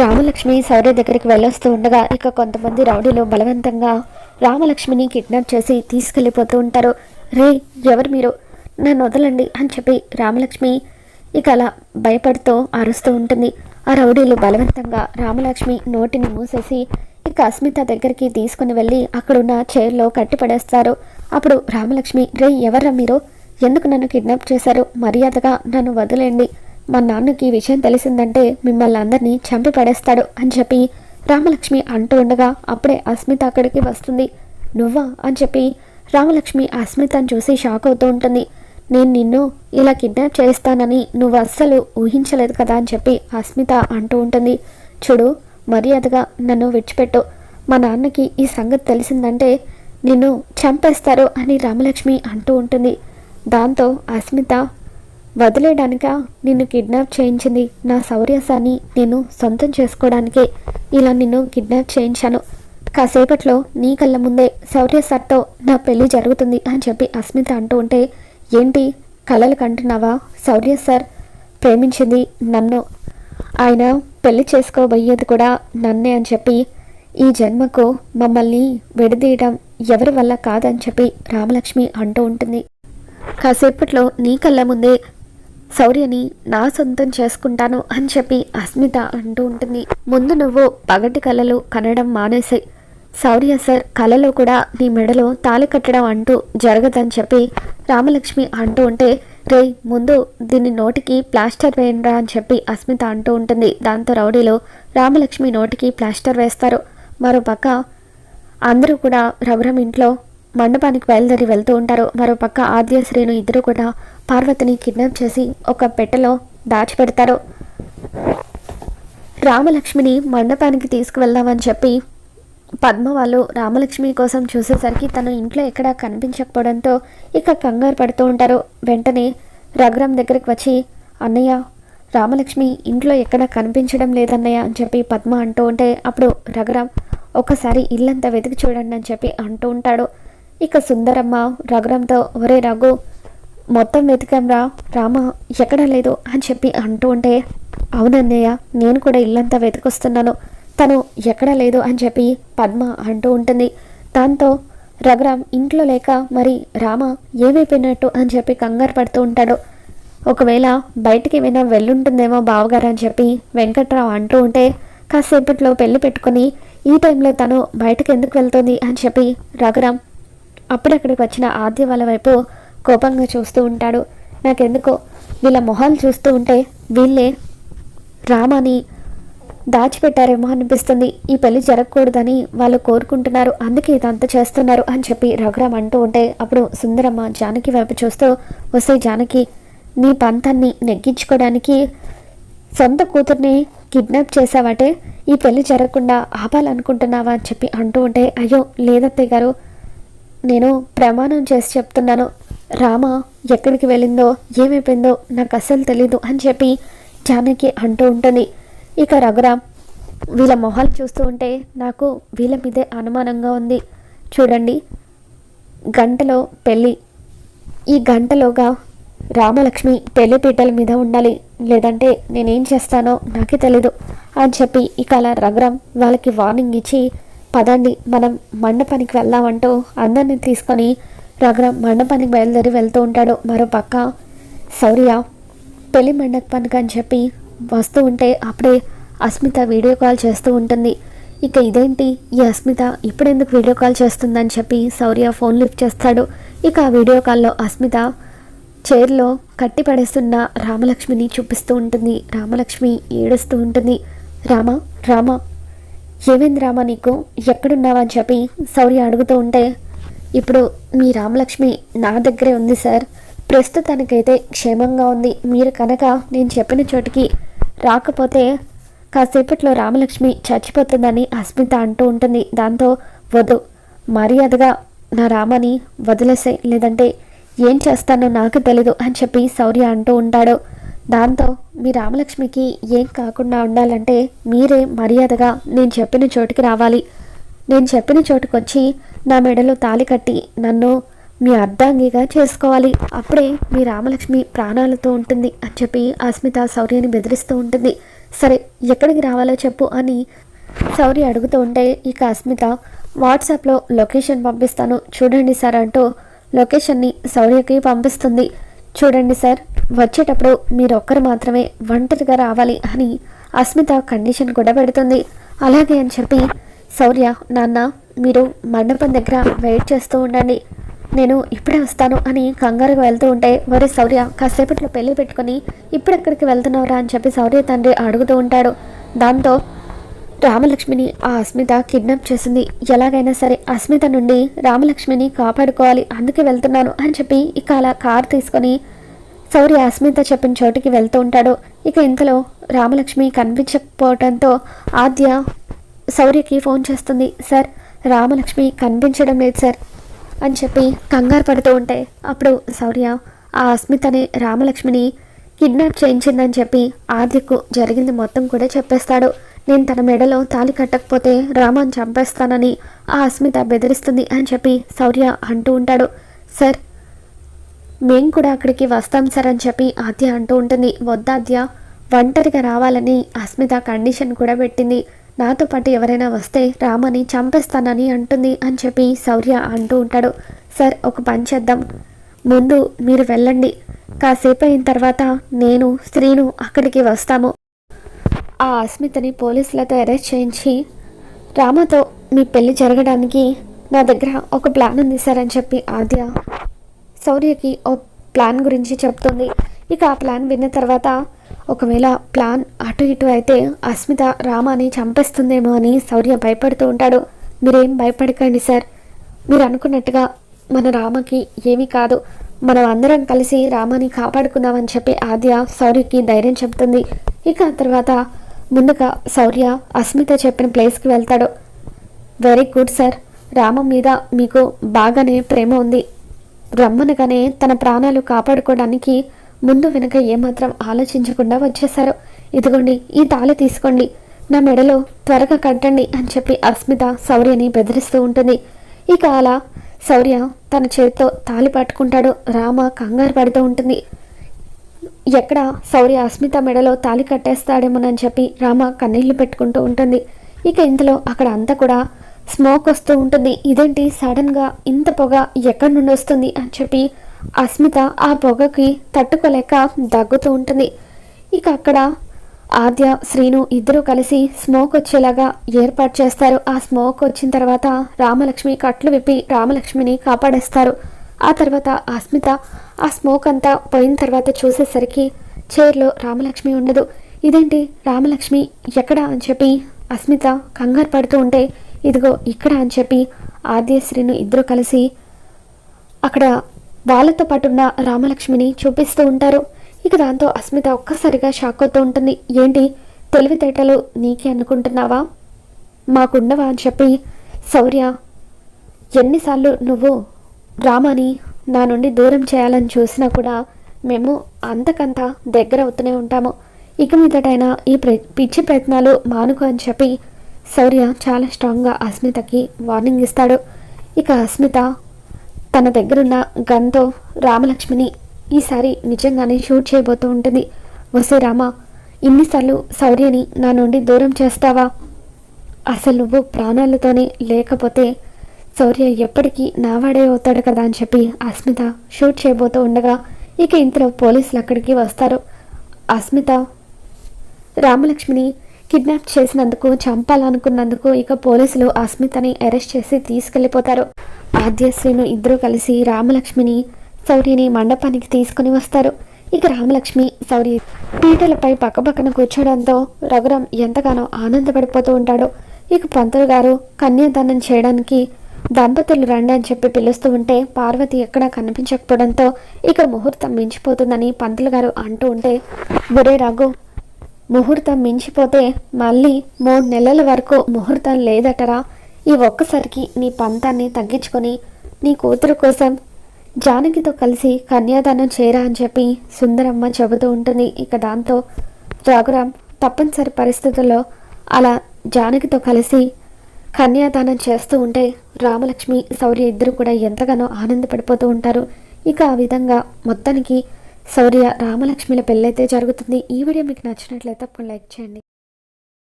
రామలక్ష్మి సౌర్య దగ్గరికి వెళ్ళొస్తూ ఉండగా ఇక కొంతమంది రౌడీలు బలవంతంగా రామలక్ష్మిని కిడ్నాప్ చేసి తీసుకెళ్ళిపోతూ ఉంటారు. రే ఎవరు మీరు? నన్ను వదలండి అని చెప్పి రామలక్ష్మి ఇక అలా భయపడుతూ అరుస్తూ ఉంటుంది. ఆ రౌడీలు బలవంతంగా రామలక్ష్మి నోటిని మూసేసి ఇక అస్మిత దగ్గరికి తీసుకుని వెళ్ళి అక్కడున్న చైర్లో కట్టిపడేస్తారు. అప్పుడు రామలక్ష్మి రే ఎవర్రా మీరు? ఎందుకు నన్ను కిడ్నాప్ చేశారు? మర్యాదగా నన్ను వదిలేండి మా నాన్నకి విషయం తెలిసిందంటే మిమ్మల్ని అందరినీ చంపి పడేస్తాడు అని చెప్పి రామలక్ష్మి అంటూ ఉండగా అప్పుడే అస్మిత అక్కడికి వస్తుంది. నువ్వా? అని చెప్పి రామలక్ష్మి అస్మితను చూసి షాక్ అవుతూ ఉంటుంది. నేను నిన్ను ఇలా కిడ్నాప్ చేస్తానని నువ్వు అస్సలు ఊహించలేదు కదా అని చెప్పి అస్మిత అంటూ ఉంటుంది. చూడు మర్యాదగా నన్ను విడిచిపెట్టు. మా నాన్నకి ఈ సంగతి తెలిసిందంటే నిన్ను చంపేస్తారు అని రామలక్ష్మి అంటూ ఉంటుంది. దాంతో అస్మిత వదిలేయడానిక? నిన్ను కిడ్నాప్ చేయించింది నా శౌర్యసాన్ని నేను సొంతం చేసుకోవడానికే ఇలా నిన్ను కిడ్నాప్ చేయించాను. కాసేపట్లో నీ కళ్ళ ముందే శౌర్య సార్తో నా పెళ్ళి జరుగుతుంది అని చెప్పి అస్మిత అంటూ ఉంటే ఏంటి కలలు కంటున్నావా? శౌర్య సార్ ప్రేమించింది నన్ను. ఆయన పెళ్ళి చేసుకోబోయేది కూడా నన్నే అని చెప్పి ఈ జన్మకు మమ్మల్ని విడదీయడం ఎవరి వల్ల కాదని చెప్పి రామలక్ష్మి అంటూ ఉంటుంది. కాసేపట్లో నీ కళ్ళ ముందే శౌర్యని నా సొంతం చేసుకుంటాను అని చెప్పి అస్మిత అంటూ ఉంటుంది. ముందు నువ్వు పగటి కళలు కనడం మానేసాయి శౌర్య సార్ కళలో కూడా నీ మెడలో తాళి కట్టడం అంటూ జరగదని చెప్పి రామలక్ష్మి అంటూ ఉంటే రే ముందు దీని నోటికి ప్లాస్టర్ వేయండిరా అని చెప్పి అస్మిత అంటూ ఉంటుంది. దాంతో రౌడీలో రామలక్ష్మి నోటికి ప్లాస్టర్ వేస్తారు. మరో పక్క అందరూ కూడా రఘురం ఇంట్లో మండపానికి బయలుదేరి వెళ్తూ ఉంటారు. మరో పక్క ఆద్య శ్రీను ఇద్దరు కూడా పార్వతిని కిడ్నాప్ చేసి ఒక పెట్టెలో దాచిపెడతారు. రామలక్ష్మిని మండపానికి తీసుకువెళ్దామని చెప్పి పద్మ వాళ్ళు రామలక్ష్మి కోసం చూసేసరికి తను ఇంట్లో ఎక్కడా కనిపించకపోవడంతో ఇక కంగారు పడుతూ ఉంటారు. వెంటనే రఘురామ్ దగ్గరికి వచ్చి అన్నయ్య రామలక్ష్మి ఇంట్లో ఎక్కడ కనిపించడం లేదన్నయ్య అని చెప్పి పద్మ అంటూ ఉంటే అప్పుడు రఘురామ్ ఒకసారి ఇల్లంతా వెతికి చూడండి అని చెప్పి అంటూ ఉంటాడు. ఇక సుందరమ్మ రఘురాంతో ఒరే రఘు మొత్తం వెతికాంరా రామ ఎక్కడా లేదు అని చెప్పి అంటూ ఉంటే అవునన్నయ్య నేను కూడా ఇల్లంతా వెతికొస్తున్నాను తను ఎక్కడా లేదు అని చెప్పి పద్మ అంటూ ఉంటుంది. దాంతో రఘురామ్ ఇంట్లో లేక మరి రామ ఏమైపోయినట్టు అని చెప్పి కంగారు పడుతూ ఉంటాడు. ఒకవేళ బయటికి ఏమైనా వెళ్ళుంటుందేమో బావగారు అని చెప్పి వెంకట్రావు అంటూ ఉంటే కాసేపట్లో పెళ్ళి పెట్టుకుని ఈ టైంలో తను బయటకు ఎందుకు వెళ్తుంది అని చెప్పి రఘురామ్ అప్పుడక్కడికి వచ్చిన ఆద్య వాళ్ళ వైపు కోపంగా చూస్తూ ఉంటాడు. నాకెందుకో వీళ్ళ మొహాలు చూస్తూ ఉంటే వీళ్ళే రామని దాచిపెట్టారేమో అనిపిస్తుంది. ఈ పెళ్ళి జరగకూడదని వాళ్ళు కోరుకుంటున్నారు. అందుకే ఇదంతా చేస్తున్నారు అని చెప్పి రఘురామ్ అంటూ ఉంటే అప్పుడు సుందరమ్మ జానకి వైపు చూస్తూ వస్తే జానకి నీ పంతాన్ని నెగ్గించుకోవడానికి సొంత కూతుర్ని కిడ్నాప్ చేసావటే ఈ పెళ్ళి జరగకుండా ఆపాలనుకుంటున్నావా? అని చెప్పి అంటూ ఉంటే అయ్యో లేదత్తయ్య గారు నేను ప్రమాణం చేసి చెప్తున్నాను. రామ ఎక్కడికి వెళ్ళిందో ఏమైపోయిందో నాకు అస్సలు తెలీదు అని చెప్పి జానకి అంటూ ఉంటుంది. ఇక రఘురామ్ వీళ్ళ మొహాలు చూస్తూ ఉంటే నాకు వీళ్ళ మీదే అనుమానంగా ఉంది. చూడండి గంటలో పెళ్ళి. ఈ గంటలోగా రామలక్ష్మి పెళ్ళిపీటల మీద ఉండాలి. లేదంటే నేనేం చేస్తానో నాకే తెలీదు అని చెప్పి ఇక అలా రఘురామ్ వాళ్ళకి వార్నింగ్ ఇచ్చి పదండి మనం మండపానికి వెళ్దామంటూ అందరిని తీసుకొని రఘురామ్ మండపానికి బయలుదేరి వెళ్తూ ఉంటాడు. మరో పక్క శౌర్య పెళ్ళి మండపానికి అని చెప్పి వస్తూ ఉంటే అప్పుడే అస్మిత వీడియో కాల్ చేస్తూ ఉంటుంది. ఇక ఇదేంటి? ఈ అస్మిత ఇప్పుడెందుకు వీడియో కాల్ చేస్తుందని చెప్పి శౌర్య ఫోన్ లిఫ్ట్ చేస్తాడు. ఇక ఆ వీడియో కాల్లో అస్మిత చైర్లో కట్టి పడేస్తున్న రామలక్ష్మిని చూపిస్తూ ఉంటుంది. రామలక్ష్మి ఏడుస్తూ ఉంటుంది. రామ రామ ఏమైంది రామ నీకు? ఎక్కడున్నావా అని చెప్పి శౌర్య అడుగుతూ ఉంటే ఇప్పుడు మీ రామలక్ష్మి నా దగ్గరే ఉంది సార్. ప్రస్తుతానికైతే క్షేమంగా ఉంది. మీరు కనుక నేను చెప్పిన చోటికి రాకపోతే కాసేపట్లో రామలక్ష్మి చచ్చిపోతుందని అస్మిత అంటూ ఉంటుంది. దాంతో వద్దు. మర్యాదగా నా రామని వదిలేసే లేదంటే ఏం చేస్తానో నాకు తెలీదు అని చెప్పి శౌర్య అంటూ ఉంటాడు. దాంతో మీ రామలక్ష్మికి ఏం కాకుండా ఉండాలంటే మీరే మర్యాదగా నేను చెప్పిన చోటుకి రావాలి. నేను చెప్పిన చోటుకు వచ్చి నా మెడలో తాలి కట్టి నన్ను మీ అర్ధాంగిగా చేసుకోవాలి. అప్పుడే మీ రామలక్ష్మి ప్రాణాలతో ఉంటుంది అని చెప్పి అస్మిత శౌర్యని బెదిరిస్తూ ఉంటుంది. సరే ఎక్కడికి రావాలో చెప్పు అని శౌర్య అడుగుతూ ఉంటే ఇక అస్మిత వాట్సాప్లో లొకేషన్ పంపిస్తాను. చూడండి సార్ అంటూ లొకేషన్ని శౌర్యకి పంపిస్తుంది. చూడండి సార్ వచ్చేటప్పుడు మీరు ఒక్కరు మాత్రమే ఒంటరిగా రావాలి అని అస్మిత కండిషన్ కూడా పెడుతుంది. అలాగే అని చెప్పి శౌర్య నాన్న మీరు మండపం దగ్గర వెయిట్ చేస్తూ ఉండండి. నేను ఇప్పుడే వస్తాను అని కంగారుగా వెళ్తూ ఉంటే వరే శౌర్య కాసేపట్లో పెళ్ళి పెట్టుకొని ఇప్పుడెక్కడికి వెళ్తున్నావురా? అని చెప్పి శౌర్య తండ్రి అడుగుతూ ఉంటాడు. దాంతో రామలక్ష్మిని ఆ అస్మిత కిడ్నాప్ చేసింది. ఎలాగైనా సరే అస్మిత నుండి రామలక్ష్మిని కాపాడుకోవాలి అందుకే వెళ్తున్నాను అని చెప్పి ఇక అలా కారు తీసుకొని సౌరి అస్మిత చెప్పిన చోటికి వెళ్తూ ఉంటాడు. ఇక ఇంతలో రామలక్ష్మి కనిపించకపోవడంతో ఆద్య శౌర్యకి ఫోన్ చేస్తుంది. సార్ రామలక్ష్మి కనిపించడం లేదు సార్ అని చెప్పి కంగారు పడుతూ ఉంటే అప్పుడు శౌర్య ఆ అస్మితని రామలక్ష్మిని కిడ్నాప్ చేయించిందని చెప్పి ఆద్యకు జరిగింది మొత్తం కూడా చెప్పేస్తాడు. నేను తన మెడలో తాలి కట్టకపోతే రామాన్ చంపేస్తానని ఆ అస్మిత బెదిరిస్తుంది అని చెప్పి శౌర్య అంటూ ఉంటాడు. సార్ మేము కూడా అక్కడికి వస్తాం సార్ అని చెప్పి ఆద్య అంటూ ఉంటుంది. వద్దాద్య ఒంటరిగా రావాలని అస్మిత కండిషన్ కూడా పెట్టింది. నాతో పాటు ఎవరైనా వస్తే రామని చంపేస్తానని అంటుంది అని చెప్పి శౌర్య అంటూ ఉంటాడు. సార్ ఒక పని చేద్దాం. ముందు మీరు వెళ్ళండి. కాసేపు అయిన తర్వాత నేను శ్రీను అక్కడికి వస్తాము. ఆ అస్మితని పోలీసులతో అరెస్ట్ చేయించి రామతో మీ పెళ్ళి జరగడానికి నా దగ్గర ఒక ప్లాన్ ఉంది సార్ అని చెప్పి ఆద్య శౌర్యకి ఓ ప్లాన్ గురించి చెప్తుంది. ఇక ఆ ప్లాన్ విన్న తర్వాత ఒకవేళ ప్లాన్ అటు ఇటు అయితే అస్మిత రామాని చంపేస్తుందేమో అని శౌర్య భయపడుతూ ఉంటాడు. మీరేం భయపడకండి సార్. మీరు అనుకున్నట్టుగా మన రామకి ఏమీ కాదు. మనం అందరం కలిసి రామాని కాపాడుకుందామని చెప్పి ఆద్య శౌర్యకి ధైర్యం చెప్తుంది. ఇక ఆ తర్వాత ముందుగా శౌర్య అస్మిత చెప్పిన ప్లేస్కి వెళ్తాడు. Very good sir. రామం మీద మీకు బాగానే ప్రేమ ఉంది. రమ్మనగానే తన ప్రాణాలు కాపాడుకోవడానికి ముందు వెనుక ఏమాత్రం ఆలోచించకుండా వచ్చేశారు. ఇదిగోండి ఈ తాళి తీసుకోండి. నా మెడలో త్వరగా కట్టండి అని చెప్పి అస్మిత శౌర్యని బెదిరిస్తూ ఉంటుంది. ఇక అలా శౌర్య తన చేతితో తాళి పట్టుకుంటాడు. రామ కంగారు పడుతూ ఉంటుంది. ఎక్కడ శౌర్య అస్మిత మెడలో తాళి కట్టేస్తాడేమోనని చెప్పి రామ కన్నీళ్ళు పెట్టుకుంటూ ఉంటుంది. ఇక ఇంతలో అక్కడ అంతా కూడా స్మోక్ వస్తూ ఉంటుంది. ఇదేంటి? సడన్గా ఇంత పొగ ఎక్కడి నుండి వస్తుంది అని చెప్పి అస్మిత ఆ పొగకి తట్టుకోలేక దగ్గుతూ ఉంటుంది. ఇక అక్కడ ఆద్య శ్రీను ఇద్దరూ కలిసి స్మోక్ వచ్చేలాగా ఏర్పాటు చేస్తారు. ఆ స్మోక్ వచ్చిన తర్వాత రామలక్ష్మి కట్లు విప్పి రామలక్ష్మిని కాపాడేస్తారు. ఆ తర్వాత అస్మిత ఆ స్మోక్ అంతా పోయిన తర్వాత చూసేసరికి చైర్లో రామలక్ష్మి ఉండదు. ఇదేంటి? రామలక్ష్మి ఎక్కడ అని చెప్పి అస్మిత కంగారు పడుతూ ఉంటే ఇదిగో ఇక్కడ అని చెప్పి ఆద్యశ్రీను ఇద్దరు కలిసి అక్కడ వాళ్ళతో పాటున్న రామలక్ష్మిని చూపిస్తూ ఉంటారు. ఇక దాంతో అస్మిత ఒక్కసారిగా షాక్ అవుతూ ఉంటుంది. ఏంటి? తెలివితేటలు నీకే అనుకుంటున్నావా? మాకుండవా అని చెప్పి శౌర్య ఎన్నిసార్లు నువ్వు రామాని నా నుండి దూరం చేయాలని చూసినా కూడా మేము అంతకంత దగ్గర అవుతూనే ఉంటాము. ఇక మీదటైనా ఈ ప్ర పిచ్చి ప్రయత్నాలు మానుకో అని చెప్పి శౌర్య చాలా స్ట్రాంగ్గా అస్మితకి వార్నింగ్ ఇస్తాడు. ఇక అస్మిత తన దగ్గరున్న గన్తో రామలక్ష్మిని ఈసారి నిజంగానే షూట్ చేయబోతూ ఉంటుంది. వసే రామ ఇన్నిసార్లు శౌర్యని నా నుండి దూరం చేస్తావా? అసలు నువ్వు ప్రాణాలతోనే లేకపోతే శౌర్య ఎప్పటికీ నావాడే అవుతాడు కదా అని చెప్పి అస్మిత షూట్ చేయబోతూ ఉండగా ఇక ఇంతలో పోలీసులు అక్కడికి వస్తారు. అస్మిత రామలక్ష్మిని కిడ్నాప్ చేసినందుకు చంపాలనుకున్నందుకు ఇక పోలీసులు అస్మితని అరెస్ట్ చేసి తీసుకెళ్ళిపోతారు. ఆద్యశ్రీను ఇద్దరూ కలిసి రామలక్ష్మిని శౌర్యని మండపానికి తీసుకుని వస్తారు. ఇక రామలక్ష్మి శౌర్య పీటలపై పక్కపక్కన కూర్చోవడంతో రఘురాం ఎంతగానో ఆనందపడిపోతూ ఉంటాడు. ఇక పంతులు గారు కన్యాదానం చేయడానికి దంపతులు రండి అని చెప్పి పిలుస్తూ ఉంటే పార్వతి ఎక్కడా కనిపించకపోవడంతో ఇక ముహూర్తం మించిపోతుందని పంతులు గారు అంటూ ఉంటే ఒరే రఘు ముహూర్తం మించిపోతే మళ్ళీ మూడు నెలల వరకు ముహూర్తం లేదటరా? ఈ ఒక్కసారికి నీ పంతాన్ని తగ్గించుకొని నీ కూతురు కోసం జానకితో కలిసి కన్యాదానం చేయరా అని చెప్పి సుందరమ్మ చెబుతూ ఉంటుంది. ఇక దాంతో రఘురాం తప్పనిసరి పరిస్థితుల్లో అలా జానకితో కలిసి కన్యాదానం చేస్తూ ఉంటే రామలక్ష్మి శౌర్య ఇద్దరు కూడా ఎంతగానో ఆనందపడిపోతూ ఉంటారు. ఇక ఆ విధంగా మొత్తానికి శౌర్య రామలక్ష్మిల పెళ్ళైతే జరుగుతుంది. ఈ వీడియో మీకు నచ్చినట్లయితే తప్పకుండా లైక్ చేయండి.